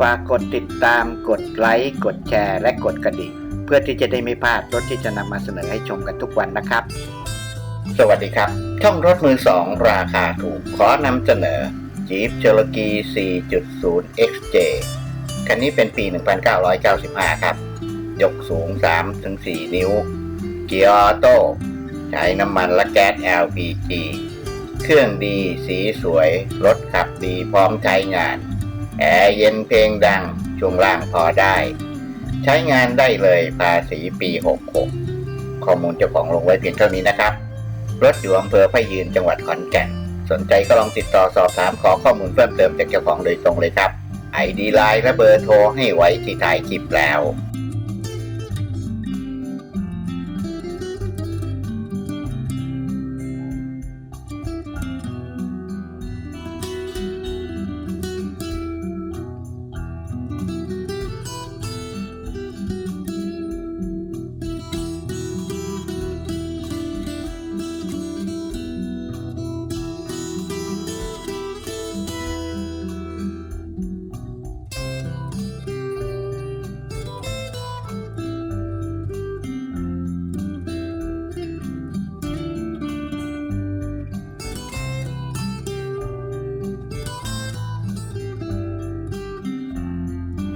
ฝากกดติดตามกดไลค์กดแชร์ และกดกระดิ่ง เพื่อที่จะได้ไม่พลาดรถที่จะนำมาเสนอให้ชมกันทุกวันนะครับ สวัสดีครับ ช่องรถมือสองราคาถูกขอนำเสนอ Jeep Cherokee 4.0 XJ คันนี้เป็นปี 1995 ครับ ยกสูง 3-4 นิ้ว เกียร์ออโต้ใช้น้ำมันและแก๊ส LPG เครื่องดีสีสวย รถขับดีพร้อมใช้งาน แอร์เย็นเพลงดัง ช่วงล่างพอได้ ใช้งานได้เลยภาษีปี 66 ข้อมูลเจ้าของลงไว้เพียงเท่านี้นะครับ รถอยู่อำเภอพะยืนจังหวัดขอนแก่น สนใจก็ลองติดต่อสอบถามขอข้อมูลเพิ่มเติมจากเจ้าของโดยตรงเลยครับไอดีไลน์และเบอร์โทรให้ไว้ที่ท้ายคลิปแล้ว